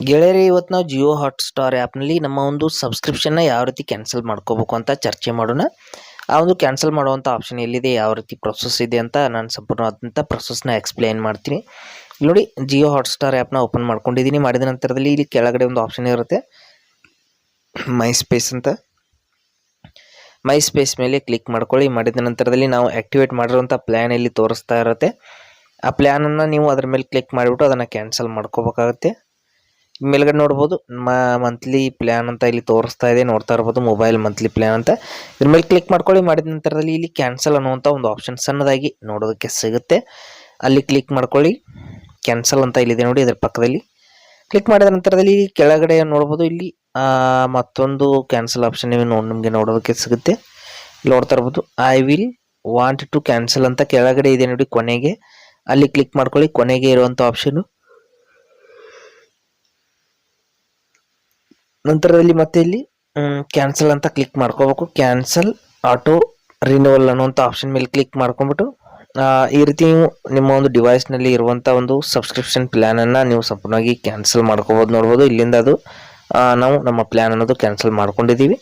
ಗೆಳೆಯರೇ ಇವತ್ತು ನಾವು ಜಿಯೋ ಹಾಟ್ ಸ್ಟಾರ್ ಆ್ಯಪ್ನಲ್ಲಿ ನಮ್ಮ ಒಂದು ಸಬ್ಸ್ಕ್ರಿಪ್ಷನ್ನ ಯಾವ ರೀತಿ ಕ್ಯಾನ್ಸಲ್ ಮಾಡ್ಕೋಬೇಕು ಅಂತ ಚರ್ಚೆ ಮಾಡೋಣ. ಆ ಒಂದು ಕ್ಯಾನ್ಸಲ್ ಮಾಡುವಂಥ ಆಪ್ಷನ್ ಎಲ್ಲಿದೆ, ಯಾವ ರೀತಿ ಪ್ರೊಸೆಸ್ ಇದೆ ಅಂತ ನಾನು ಸಂಪೂರ್ಣವಾದಂಥ ಪ್ರೊಸೆಸ್ನ ಎಕ್ಸ್ಪ್ಲೇನ್ ಮಾಡ್ತೀನಿ. ನೋಡಿ ಜಿಯೋ ಹಾಟ್ ಸ್ಟಾರ್ ಆ್ಯಪ್ನ ಓಪನ್ ಮಾಡ್ಕೊಂಡಿದ್ದೀನಿ. ಮಾಡಿದ ನಂತರದಲ್ಲಿ ಇಲ್ಲಿ ಕೆಳಗಡೆ ಒಂದು ಆಪ್ಷನ್ ಇರುತ್ತೆ. ಮೈ ಸ್ಪೇಸ್ ಅಂತ. ಮೈ ಸ್ಪೇಸ್ ಮೇಲೆ ಕ್ಲಿಕ್ ಮಾಡ್ಕೊಳ್ಳಿ. ಮಾಡಿದ ನಂತರದಲ್ಲಿ ನಾವು ಆ್ಯಕ್ಟಿವೇಟ್ ಮಾಡಿರುವಂಥ ಪ್ಲ್ಯಾನ್ ಇಲ್ಲಿ ತೋರಿಸ್ತಾ ಇರುತ್ತೆ. ಆ ಪ್ಲ್ಯಾನನ್ನು ನೀವು ಅದ್ರ ಮೇಲೆ ಕ್ಲಿಕ್ ಮಾಡಿಬಿಟ್ಟು ಅದನ್ನು ಕ್ಯಾನ್ಸಲ್ ಮಾಡ್ಕೋಬೇಕಾಗುತ್ತೆ. ಮೇಲ್ಗಡೆ ನೋಡ್ಬೋದು. ಮಂತ್ಲಿ ಪ್ಲ್ಯಾನ್ ಅಂತ ಇಲ್ಲಿ ತೋರಿಸ್ತಾ ಇದೆ. ನೋಡ್ತಾ ಇರ್ಬೋದು ಮೊಬೈಲ್ ಮಂತ್ಲಿ ಪ್ಲ್ಯಾನ್ ಅಂತ. ಇದ್ರ ಮೇಲೆ ಕ್ಲಿಕ್ ಮಾಡ್ಕೊಳ್ಳಿ. ಮಾಡಿದ ನಂತರದಲ್ಲಿ ಇಲ್ಲಿ ಕ್ಯಾನ್ಸಲ್ ಅನ್ನುವಂಥ ಒಂದು ಆಪ್ಷನ್ ಸಣ್ಣದಾಗಿ ನೋಡೋದಕ್ಕೆ ಸಿಗುತ್ತೆ. ಅಲ್ಲಿ ಕ್ಲಿಕ್ ಮಾಡ್ಕೊಳ್ಳಿ. ಕ್ಯಾನ್ಸಲ್ ಅಂತ ಇಲ್ಲಿದೆ ನೋಡಿ, ಇದ್ರ ಪಕ್ಕದಲ್ಲಿ. ಕ್ಲಿಕ್ ಮಾಡಿದ ನಂತರದಲ್ಲಿ ಕೆಳಗಡೆ ನೋಡ್ಬೋದು. ಇಲ್ಲಿ ಮತ್ತೊಂದು ಕ್ಯಾನ್ಸಲ್ ಆಪ್ಷನ್ ನೋಡಿ, ನಿಮಗೆ ನೋಡೋದಕ್ಕೆ ಸಿಗುತ್ತೆ. ನೋಡ್ತಾ ಇರ್ಬೋದು I will want to cancel ಅಂತ ಕೆಳಗಡೆ ಇದೆ ನೋಡಿ ಕೊನೆಗೆ. ಅಲ್ಲಿ ಕ್ಲಿಕ್ ಮಾಡ್ಕೊಳ್ಳಿ. ಕೊನೆಗೆ ಇರುವಂಥ ಆಪ್ಷನು ನಂತರದಲ್ಲಿ ಮತ್ತೆ ಇಲ್ಲಿ ಕ್ಯಾನ್ಸಲ್ ಅಂತ ಕ್ಲಿಕ್ ಮಾಡ್ಕೋಬೇಕು. ಕ್ಯಾನ್ಸಲ್ ಆಟೋ ರಿನ್ಯೂವಲ್ ಅನ್ನುವಂಥ ಆಪ್ಷನ್ ಮೇಲೆ ಕ್ಲಿಕ್ ಮಾಡ್ಕೊಂಬಿಟ್ಟು ಈ ರೀತಿ ನೀವು ನಿಮ್ಮ ಒಂದು ಡಿವೈಸ್ನಲ್ಲಿ ಇರುವಂಥ ಒಂದು ಸಬ್ಸ್ಕ್ರಿಪ್ಷನ್ ಪ್ಲ್ಯಾನನ್ನು ನೀವು ಸಂಪೂರ್ಣವಾಗಿ ಕ್ಯಾನ್ಸಲ್ ಮಾಡ್ಕೋಬೋದು ನೋಡ್ಬೋದು. ಇಲ್ಲಿಂದ ಅದು ನಾವು ನಮ್ಮ ಪ್ಲ್ಯಾನ್ ಅನ್ನೋದು ಕ್ಯಾನ್ಸಲ್ ಮಾಡ್ಕೊಂಡಿದ್ದೀವಿ.